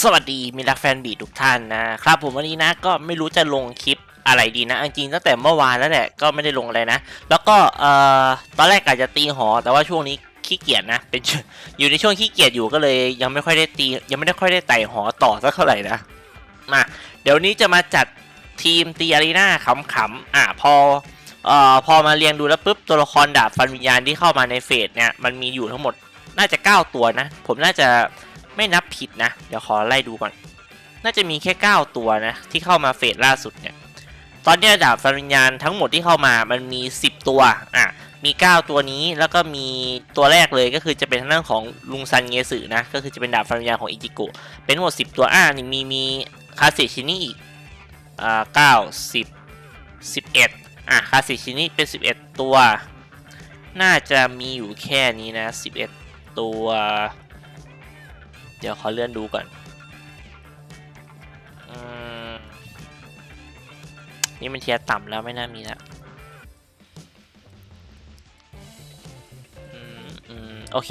สวัสดีมิรักแฟนบีทุกท่านนะครับผมวันนี้นะก็ไม่รู้จะลงคลิปอะไรดีนะจริงตั้งแต่เมื่อวานแล้วแหละก็ไม่ได้ลงอะไรนะ แล้วก็เอ่อตอนแรกอาจจะตีหอ แต่ว่าช่วงนี้ขี้เกียจนะเป็นอยู่ในช่วงขี้เกียจอยู่ก็เลยยังไม่ค่อยได้ตี ยังไม่ได้ค่อยได้ไต่หอต่อสักเท่าไหร่นะมาเดี๋ยวนี้จะมาจัดทีมตีอารีนาขำๆอะพอเอ่อพอมาเรียงดูแล้วปุ๊บตัวละครดาบฟันวิญญาณที่เข้ามาในเฟสเนี่ยมันมีอยู่ทั้งหมดน่าจะ 9 ตัวนะ ผมน่าจะ ไม่นับผิดนะ เดี๋ยวขอไล่ดูก่อน น่าจะมีแค่ 9 ตัวนะ ที่เข้ามาเฟสล่าสุดเนี่ย ตอนนี้ดาบฟันวิญญาณทั้งหมดที่เข้ามามันมี 10 ตัว อะ มี 9 ตัวนี้แล้วก็มีตัวแรกเลยก็คือจะเป็นทางด้านของลุงซันเงสึนะ ก็คือจะเป็นดาบฟันวิญญาณของอิจิโกะ เป็นทั้งหมด 10 ตัวอะนี่มีมีคาเซชินิอีก อ่าเก้าสิบสิบเอ็ดอะคาเซชินิเป็น 11 ตัว น่าจะมีอยู่แค่นี้นะ 11 ตัว เดี๋ยวขอเลื่อนดูก่อนอมนี่มันเทียร์ต่ำแล้วไม่น่ามีแล้วอืมอืมโอเค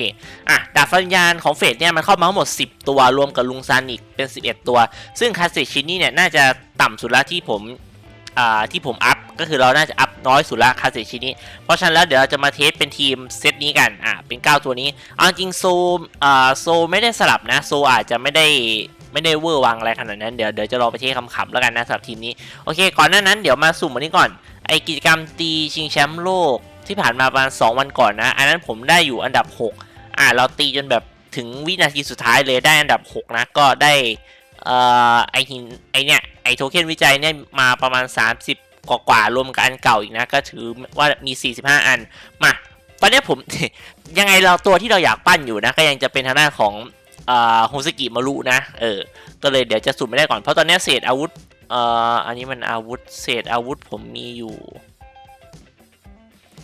อะ ดาบฟันยานของเฟสเนี่ยมันเข้ามาทั้งหมด 10 ตัวรวมกับลุงซานอีกเป็น 11 ตัว ซึ่งคาสิชินี่เนี่ยน่าจะต่ำสุดละที่ผม อ่า ที่ผมอัพ ก็คือเราน่าจะอัพ น้อยสุดละคาสิชินี่เพราะฉะนั้นแล้วเดี๋ยวเราจะมาเทสเป็นทีมเซตนี้กัน อ่าเป็น 9 ตัวนี้เอาจริงโซอ่าโซไม่ได้สลับนะ โซอาจจะไม่ได้ไม่ได้เวอร์วังอะไรขนาดนั้น เดี๋ยวเดี๋ยวจะลองไปเทสคำๆแล้วกันนะสำหรับทีมนี้ โอเค ก่อนหน้านั้นเดี๋ยวมาสุ่มอันนี้ก่อน ไอกิจกรรมตีชิงแชมป์โลกที่ผ่านมาประมาณ 2 วันก่อนนะ อันนั้นผมได้อยู่อันดับ 6 อ่าเราตีจนแบบถึงวินาทีสุดท้ายเลยได้อันดับ 6 นะ ก็ได้อ่อไอหินไอเนี่ยไอโทเค็นวิจัยเนี่ยมาประมาณ 30 กว่ากว่ารวมกับอันเก่าอีกนะ ก็ถือว่ามี 45 อัน มา ตอนนี้ผม ยังไงเราตัวที่เราอยากปั้นอยู่นะ ก็ยังจะเป็นทางด้านของอ่าโฮสกิมารุนะ เออ ก็เลยเดี๋ยวจะสุ่มไม่ได้ก่อน เพราะตอนนี้เศษอาวุธเอ่ออันนี้มันอาวุธเศษอาวุธผมมีอยู่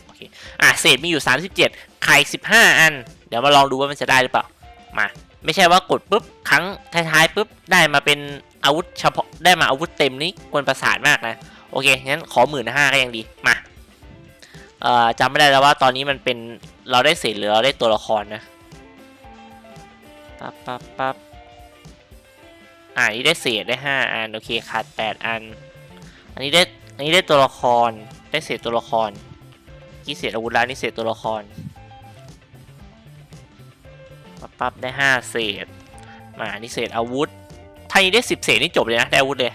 โอเคอะเศษมีอยู่ 37ไข่15 อัน เดี๋ยวมาลองดูว่ามันจะได้หรือเปล่า มาไม่ใช่ว่ากดปุ๊บครั้งท้ายๆปุ๊บได้มาเป็นอาวุธเฉพาะได้มาอาวุธเต็มนี่กวนประสาทมากนะ โอเคงั้นขอหมื่นห้าก็ยังดีมาเอ่อจำไม่ได้แล้วว่าตอนนี้มันเป็นเราได้เศษหรือเราได้ตัวละครนะปั๊บปั๊บปั๊บอ่านี่ได้เศษได้ห้าอันโอเคขาดแปดอัน อันนี้ได้อันนี้ได้ตัวละครได้เศษตัวละครกี่เศษอาวุธแล้วนี่เศษตัวละครปั๊บปั๊บได้ห้าเศษมาอันนี่เศษอาวุธถ้านี้ได้สิบเศษนี่จบเลยนะได้อาวุธเลย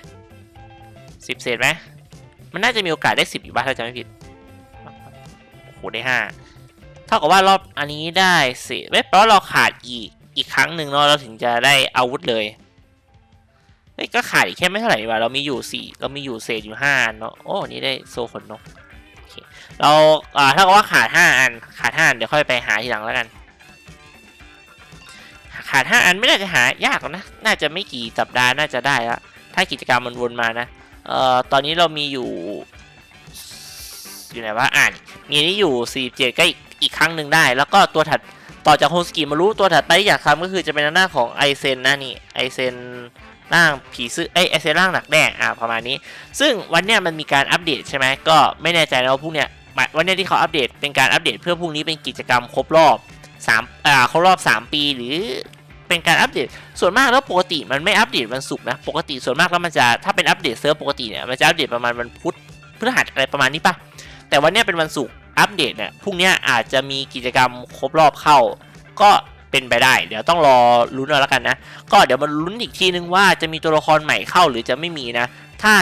สิบเศษไหม มันน่าจะมีโอกาสได้สิบอยู่บ้างถ้าจำไม่ผิดโอ้โหได้ห้าเท่ากับว่ารอบอันนี้ได้เศษไม่แปลว่าเราขาดอีกอีกครั้งหนึ่งเนาะเราถึงจะได้อาวุธเลยเฮ้ยก็ขาดอีกแค่ไม่เท่าไหร่ดีกว่าเรามีอยู่สี่เรามีอยู่เศษอยู่ห้าอันเนาะโอ้นี่ได้โซ่ขนนกโอเคเราอ่าถ้ากับว่าขาดห้าอันขาดห้าอันเดี๋ยวค่อยไปหาทีหลังแล้วกัน ขาดห้าอันไม่น่าจะหายากหรอกนะ น่าจะไม่กี่สัปดาห์น่าจะได้แล้วถ้ากิจกรรมมันวนมานะ เอ่อตอนนี้เรามีอยู่ อยู่ไหนวะอ่านมีนี้อยู่ 47 ก็อีกอีกครั้งหนึ่งได้ แล้วก็ตัวถัดต่อจากโฮสกิมารู้ตัวถัดไปที่อยากทำก็คือจะเป็นหน้าของไอเซนนะนี่ไอเซนร่างผีซื้อเอ้ยไอเซนร่างหนักแดงอ่าประมาณนี้ ซึ่งวันเนี้ยมันมีการอัปเดตใช่ไหมก็ไม่แน่ใจนะว่าพรุ่งเนี้ยวันเนี้ยที่เขาอัปเดตเป็นการอัปเดตเพื่อพรุ่งนี้เป็นกิจกรรมครบรอบ3อ่าครบรอบ 3 ปีหรือ เป็นการอัปเดต ส่วนมากแล้วปกติมันไม่อัปเดตวันศุกร์นะ ปกติส่วนมากแล้วมันจะถ้าเป็นอัปเดตเซิร์ฟปกติเนี่ยมันจะอัปเดตประมาณวันพุธพฤหัสอะไรประมาณนี้ปะแต่วันนี้เป็นวันศุกร์อัปเดตเนี่ยพรุ่งนี้อาจจะมีกิจกรรมครบรอบเข้า ก็เป็นไปได้ เดี๋ยวต้องรอลุ้นเอาแล้วกันนะ ก็เดี๋ยวมาลุ้นอีกทีนึงว่าจะมีตัวละครใหม่เข้าหรือจะไม่มีนะ ถ้า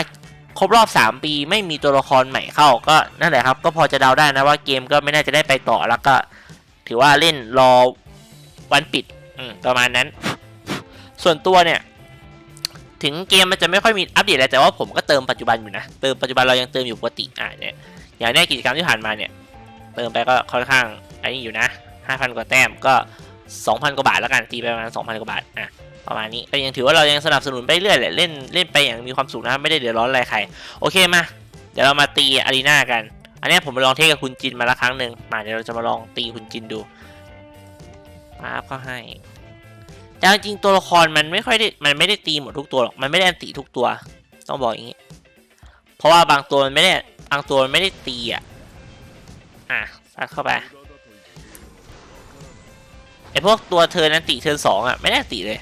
ครบรอบ 3 ปีไม่มีตัวละครใหม่เข้าก็นั่นแหละครับ ก็พอจะเดาได้นะว่าเกมก็ไม่น่าจะได้ไปต่อแล้วก็ ถือว่าเล่นรอวันปิด ประมาณนั้น ส่วนตัวเนี่ย ถึงเกมมันจะไม่ค่อยมีอัปเดตอะไรแต่ว่าผมก็เติมปัจจุบันอยู่นะ เติมปัจจุบันเรายังเติมอยู่ปกติอ่าเนี่ยอย่างในกิจกรรมที่ผ่านมาเนี่ย เติมไปก็ค่อนข้างอันนี้อยู่นะ5,000 กว่าแต้มก็ 2,000 กว่าบาทแล้วกันตีไปประมาณ 2,000 กว่าบาทอะประมาณนี้ก็ยังถือว่าเรายังสนับสนุนไปเรื่อยแหละเล่นเล่นไปอย่างมีความสุขนะไม่ได้เดือดร้อนอะไรใครโอเคมา เดี๋ยวเรามาตีอารีนากัน อันนี้ผมไปลองเทสกับคุณจินมาแล้วครั้งหนึ่งมาเดี๋ยวเราจะมาลองตีคุณจินดู มาก็ให้แต่จริงตัวละครมันไม่ค่อยได้มันไม่ได้ตีหมดทุกตัวหรอกมันไม่ได้อนติทุกตัว ต้องบอกอย่างนี้ เพราะว่าบางตัวมันไม่ได้บางตัวมันไม่ได้ตีอะอะซัดเข้าไปไอพวกตัวเทิร์นอันติเทิร์นสองอะไม่ได้ติเลย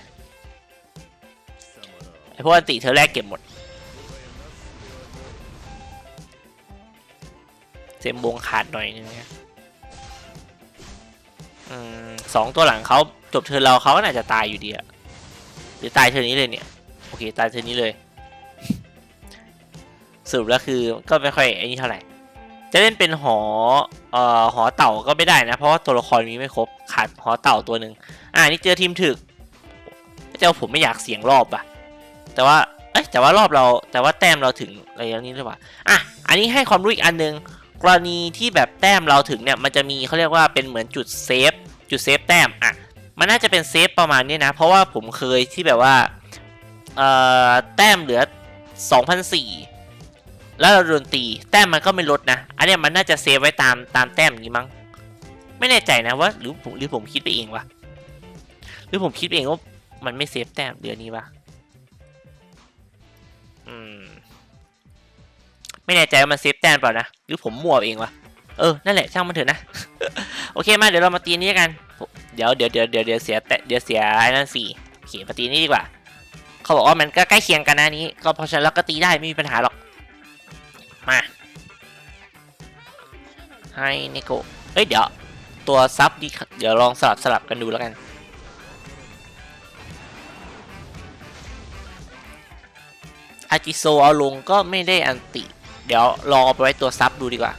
ไอพวกอันติเธอแรกเก็บหมดเซมบงขาดหน่อยนึงนะ สองตัวหลังเขาจบเทิร์นเราเขาก็น่าจะตายอยู่ดีอะหรือตายเทิร์นนี้เลยเนี่ย โอเค ตายเทิร์นนี้เลย สรุปแล้วคือก็ไม่ค่อยไอ้นี่เท่าไหร่ จะเล่นเป็นหอเอ่อหอเต่าก็ไม่ได้นะ เพราะว่าตัวละครมีไม่ครบ ขาดหอเต่าตัวหนึ่งอ่านี่เจอทีมถึกเจ้าผมไม่อยากเสียงรอบอะแต่ว่าเอ้ยแต่ว่ารอบเราแต่ว่าแต้มเราถึงอะไรอย่างนี้หรือเปล่าอะอันนี้ให้ความรู้อีกอันหนึงกรณีที่แบบแต้มเราถึงเนี่ยมันจะมีเขาเรียกว่าเป็นเหมือนจุดเซฟ จุดเซฟแต้มอะมันน่าจะเป็นเซฟประมาณนี้นะ เพราะว่าผมเคยที่แบบว่าเอ่อแต้มเหลือ2,004แล้วเราโดนตีแต้มมันก็ไม่ลดนะ อันนี้มันน่าจะเซฟไว้ตามตามแต้มอย่างนี้มั้งไม่แน่ใจนะว่าหรือผมหรือผมคิดไปเองวะหรือผมคิดเองว่ามันไม่เซฟแต้มเดือนนี้วะอืมไม่แน่ใจว่ามันเซฟแต้มเปล่านะหรือผมมั่วเองวะ เออ นั่นแหละช่างมันเถอะนะ โอเคมาเดี๋ยวเรามาตีนี้กัน เดี๋ยวเดี๋ยวเดี๋ยวเดี๋ยวเดี๋ยวเสียแต่เดี๋ยวเสียไอ้นั่นฟรีโอเคมาตีนี้ดีกว่า เขาบอกว่ามันก็ใกล้เคียงกันนะนี้ ก็เพราะฉะนั้นเราก็ตีได้ไม่มีปัญหาหรอก มาให้เนโกเอ้ยเดี๋ยวตัวซับดีเดี๋ยวลองสลับสลับกันดูแล้วกันอาจิโซเอาลงก็ไม่ได้อันติ เดี๋ยวลองเอาไปไว้ตัวซับดูดีกว่า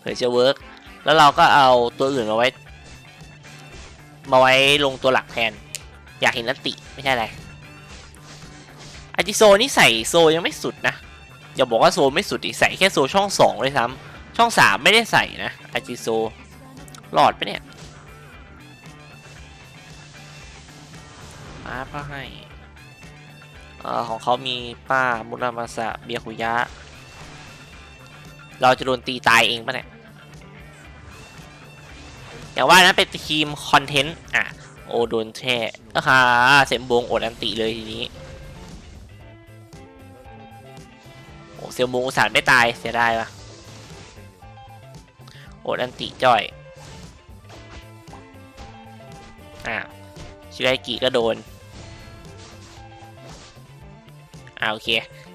เผื่อจะเวิร์กแล้วเราก็เอาตัวอื่นมาไว้ มาไว้ลงตัวหลักแทน อยากเห็นอันติไม่ใช่อะไรอาจิโซนี่ใส่โซยังไม่สุดนะอย่าบอกว่าโซไม่สุดอีกใส่แค่โซช่องสองเลยซ้ำช่องสามไม่ได้ใส่นะอาจิโซหลอดไปเนี่ยมาป้าให้เออของเขามีป้ามุรามาสะเบียคุยะ เราจะโดนตีตายเองปะเนี่ยอย่างว่านั้นเป็นทีมคอนเทนต์อะโอโดนแช่อะฮะเสมบงอดอันติเลยทีนี้โอ้เซลมูอุตส่าห์ไม่ตายเสียดายปะโอดอันติจ่อยอ่าชิไรกิก็โดนอ่าโอเค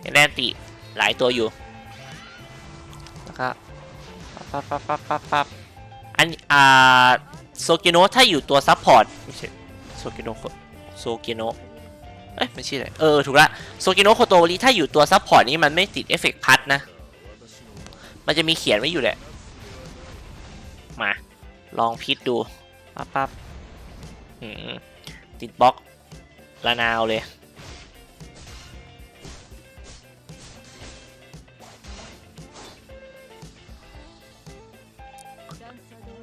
ยังได้อันติหลายตัวอยู่ แล้วก็ปั๊บปั๊บปั๊บปั๊บปั๊บอันอ่าโซกิโนะถ้าอยู่ตัวซับพอร์ตไม่ใช่โซกิโนะโซกิโนะเอ้ยไม่ใช่เลยเออถูกละโซกิโนะโคโตริถ้าอยู่ตัวซับพอร์ตนี้มันไม่ติดเอฟเฟกต์พัดนะ มันจะมีเขียนไว้อยู่แหละ มา ลองพิดดูปั๊บปั๊บติดบล็อกละนาวเลย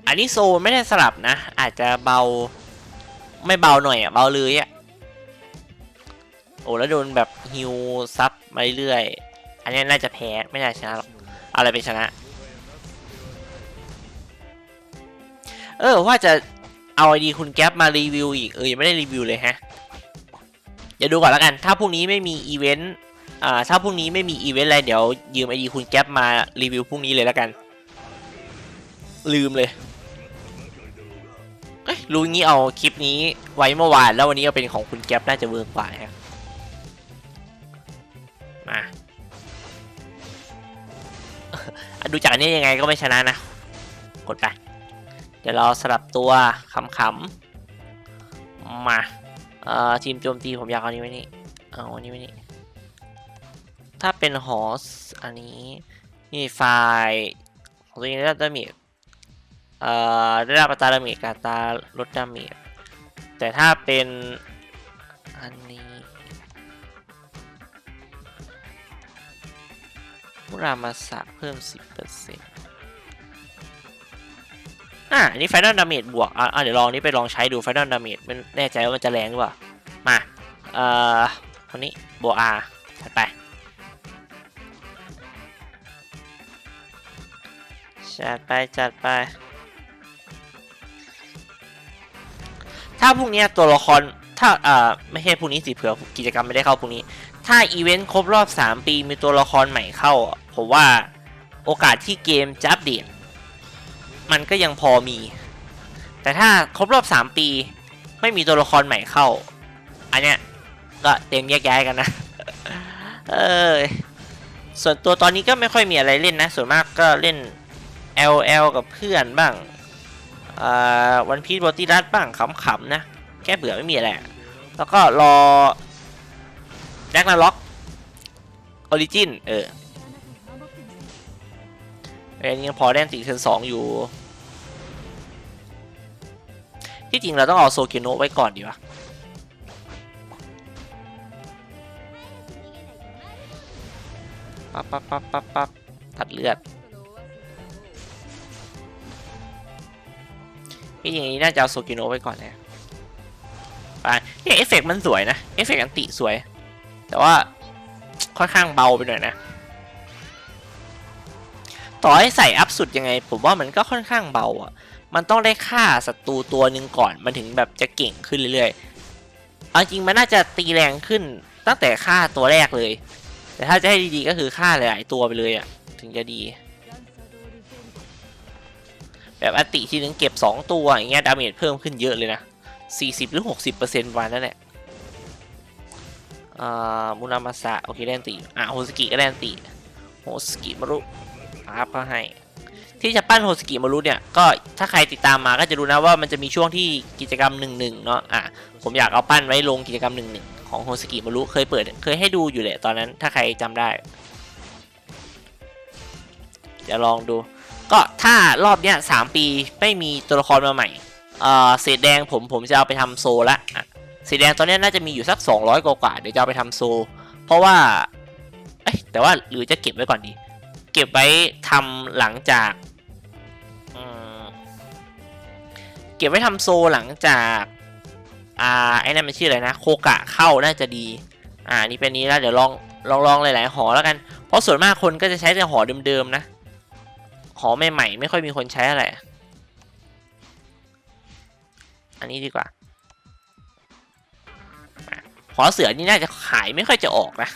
อันนี้โซไม่ได้สลับนะ อาจจะเบาไม่เบาหน่อยอะเบาเลยอะโอ้แล้วโดนแบบฮิวซับมาเรื่อยอันนี้น่าจะแพ้ไม่น่าชนะหรอกเอาอะไรไปชนะ เออว่าจะเอาไอดีคุณแก๊ปมารีวิวอีกเออยังไม่ได้รีวิวเลยฮะเดี๋ยวดูก่อนแล้วกัน ถ้าพรุ่งนี้ไม่มีอีเวนต์อ่าถ้าพรุ่งนี้ไม่มีอีเวนต์อะไรเดี๋ยวยืมไอดีคุณแก๊ปมารีวิวพรุ่งนี้เลยแล้วกัน ลืมเลย รู้งี้เอาคลิปนี้ไว้เมื่อวาน แล้ววันนี้เอาเป็นของคุณแก๊ปน่าจะเวิร์กกว่าฮะมาอะดูจากอันนี้ยังไงก็ไม่ชนะนะ กดไป เดี๋ยวเราสลับตัวขำๆมาเอ่อทีมโจมตีผมอยากเอานี้ไว้นี่เอาอันนี้ไว้นี่ถ้าเป็นฮอสอันนี้นี่ไฟล์ของตัวเองได้รับดาเมจ เอ่อได้รับอัตราดาเมจกับอัตราลดดาเมจแต่ถ้าเป็นอันนี้มุรามาสะเพิ่ม 10%อะอันนี้ไฟนอลดาเมจบวกอะอะเดี๋ยวลองนี้ไปลองใช้ดูไฟนอลดาเมจไม่แน่ใจว่ามันจะแรงหรือเปล่า มาเอ่อคนนี้บวก R ถัดไป จัดไป จัดไป ถ้าพรุ่งนี้ตัวละครถ้าเอ่อไม่ใช่พรุ่งนี้สิเผื่อกิจกรรมไม่ได้เข้าพรุ่งนี้ ถ้าอีเวนต์ครบรอบ 3 ปีมีตัวละครใหม่เข้า ผมว่าโอกาสที่เกมจะอัปเดตมันก็ยังพอมี แต่ถ้าครบรอบ 3 ปี ไม่มีตัวละครใหม่เข้า อันเนี้ยก็เตรียมแยกย้ายกันนะ เออส่วนตัวตอนนี้ก็ไม่ค่อยมีอะไรเล่นนะ ส่วนมากก็เล่น LL กับเพื่อนบ้าง วันพี e บอตี้รัดบ้างขำๆนะ แค่เบื่อไม่มีอะไรอะแล้วก็รอแจ็คนาล็อกออริจินเออเอ็นยังพอได้ติเทิร์นสองอยู่ ที่จริงเราต้องเอาโซเกโนะไว้ก่อนดีวะปั๊บปั๊บปั๊บปั๊บปั๊บตัดเลือด ที่จริงนี้น่าจะเอาโซเกโนะไว้ก่อนนะไปเนี่ยเอฟเฟกต์มันสวยนะ เอฟเฟกต์อันติสวย แต่ว่าค่อนข้างเบาไปหน่อยนะ ต่อให้ใส่อัพสุดยังไง ผมว่ามันก็ค่อนข้างเบาอะ มันต้องได้ฆ่าศัตรูตัวหนึ่งก่อน มันถึงแบบจะเก่งขึ้นเรื่อยๆ เอาจริงมันน่าจะตีแรงขึ้นตั้งแต่ฆ่าตัวแรกเลย แต่ถ้าจะให้ดีๆก็คือฆ่าหลายๆตัวไปเลยอะ ถึงจะดี แบบอติทีนึงเก็บ 2 ตัวอย่างเงี้ยดาเมจเพิ่มขึ้นเยอะเลยนะ 40 หรือ 60%วันนั่นแหละอ่ามุนามาสะโอเคได้อันติอะโฮสกิก็ได้อันติโฮสกิมารุอัพก็ให้ ที่จะปั้นโฮสกิมารุเนี่ย ก็ถ้าใครติดตามมาก็จะรู้นะว่ามันจะมีช่วงที่กิจกรรมหนึ่งหนึ่งเนาะอะผมอยากเอาปั้นไว้ลงกิจกรรมหนึ่งหนึ่งของโฮสกิมารุเคยเปิดเคยให้ดูอยู่แหละตอนนั้นถ้าใครจำได้เดี๋ยวลองดู ก็ถ้ารอบเนี้ยสามปีไม่มีตัวละครมาใหม่เอ่อเศษแดงผมผมจะเอาไปทำโซละเศษแดงตอนนี้น่าจะมีอยู่สัก 200 กว่าๆเดี๋ยวจะเอาไปทำโซ เพราะว่าเอ้ยแต่ว่าหรือจะเก็บไว้ก่อนดี เก็บไว้ทำหลังจากเก็บไว้ทำโซหลังจากอ่าไอ้นั่นมันชื่ออะไรนะโคกะเข้าน่าจะดี อ่านี่เป็นนี้แล้วเดี๋ยวลองลองลองหลายๆหอแล้วกัน เพราะส่วนมากคนก็จะใช้แต่หอเดิมๆนะ หอใหม่ๆไม่ค่อยมีคนใช้อะไร อันนี้ดีกว่าอะหอเสือนี่น่าจะขายไม่ค่อยจะออกนะ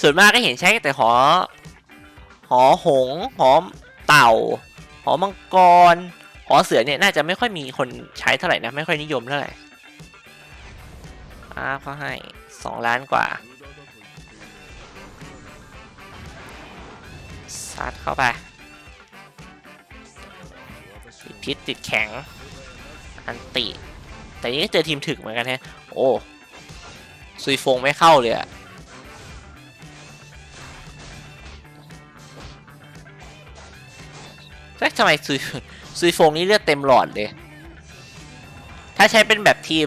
ส่วนมากก็เห็นใช้แต่หอ หอหง หอเต่า หอมังกร หอเสือเนี่ยน่าจะไม่ค่อยมีคนใช้เท่าไหร่นะ ไม่ค่อยนิยมเท่าไหร่อาเขาให้สองล้านกว่าซัดเข้าไป ติดติดแข็ง อันติ แต่นี้ก็เจอทีมถึกเหมือนกันแฮะ โอ้ซุยฟงไม่เข้าเลยอะแต่ทำไมซุยซุยฟงนี่เลือดเต็มหลอดเลย ถ้าใช้เป็นแบบทีม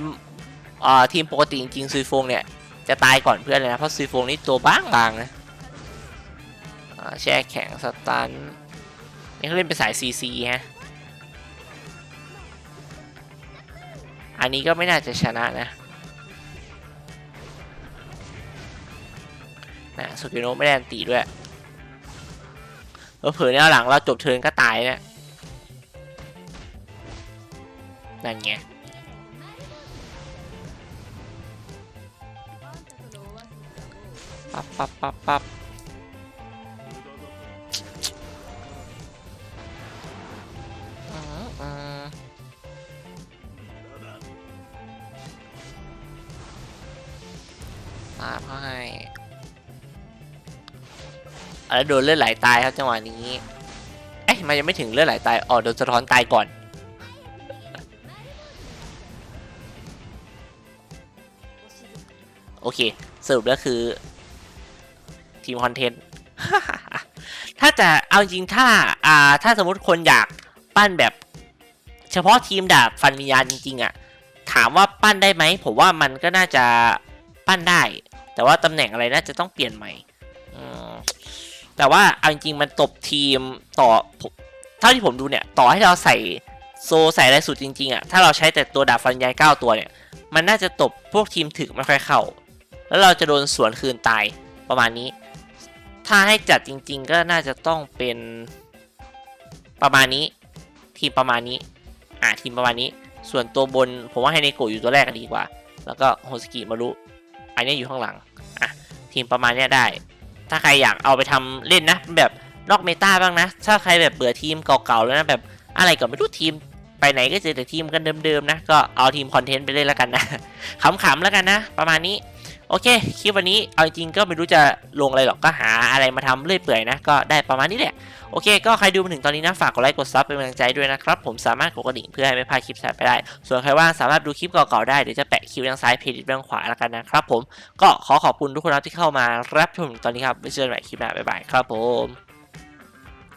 อ่าทีมปกติจริงๆซุยฟงเนี่ย จะตายก่อนเพื่อนเลยนะ เพราะซุยฟงนี่ตัวบ้างบางนะแช่แข็งสตันนี่เขาเล่นเป็นสายซีซีฮะ อันนี้ก็ไม่น่าจะชนะนะนะสุกิโนะไม่ได้อันตีด้วยเผื่อๆเนี่ยหลังเราจบเทิร์นก็ตายเนะนั่นไงปั๊บปั๊บปั๊บปั๊บ แล้วโดนเลือดไหลตายครับจังหวะนี้ เอ๊ะมันยังไม่ถึงเลือดไหลตายอ๋อโดนสะท้อนตายก่อน โอเคสรุปแล้วคือ ทีมคอนเทนต์ ถ้าจะเอาจริงถ้า อ่า ถ้าสมมติคนอยากปั้นแบบ เฉพาะทีมดาบฟันวิญญาณจริงๆอะ่ะ ถามว่าปั้นได้ไหม ผมว่ามันก็น่าจะปั้นได้ แต่ว่าตำแหน่งอะไรน่าจะต้องเปลี่ยนใหม่ แต่ว่าเอาจริงๆมันตบทีมต่อเท่าที่ผมดูเนี่ยต่อให้เราใส่โซใส่อะไรสุดจริงๆอะ่ะถ้าเราใช้แต่ตัวดาบฟันวิญญาณเก้าตัวเนี่ยมันน่าจะตบพวกทีมถึกไม่ค่อยเข้า แล้วเราจะโดนสวนคืนตายประมาณนี้ ถ้าให้จัดจริง ๆ ก็น่าจะต้องเป็นประมาณนี้ ทีมประมาณนี้อ่าทีมประมาณนี้ ส่วนตัวบนผมว่าให้เนโกะอยู่ตัวแรกก็ดีกว่า แล้วก็โฮสกิมารุอันนี้อยู่ข้างหลังอะทีมประมาณนี้ได้ ถ้าใครอยากเอาไปทำเล่นนะ แบบนอกเมตาบ้างนะ ถ้าใครแบบเบื่อทีมเก่าๆแล้วนะแบบอะไรก็ไม่รู้ทีมไปไหนก็เจอแต่ทีมกันเดิมๆนะ ก็เอาทีมคอนเทนต์ไปเล่นแล้วกันนะขำๆแล้วกันนะ ประมาณนี้ โอเค คลิปวันนี้เอาจริงก็ไม่รู้จะลงอะไรหรอกก็หาอะไรมาทำเรื่อยเปื่อยนะ ก็ได้ประมาณนี้แหละ โอเค ก็ใครดูมาถึงตอนนี้นะ ฝากกดไลค์กดซับเป็นกำลังใจด้วยนะครับ ผมสามารถกดกระดิ่งเพื่อให้ไม่พลาดคลิปถัดไปได้ ส่วนใครว่างสามารถดูคลิปเก่าๆได้ เดี๋ยวจะแปะคลิปทางซ้ายเพจด้านขวาแล้วกันนะครับผม ก็ขอขอบคุณทุกคนที่เข้ามารับชมถึงตอนนี้ครับไว้เจอกันใหม่คลิปหน้าบ๊ายบายครับผม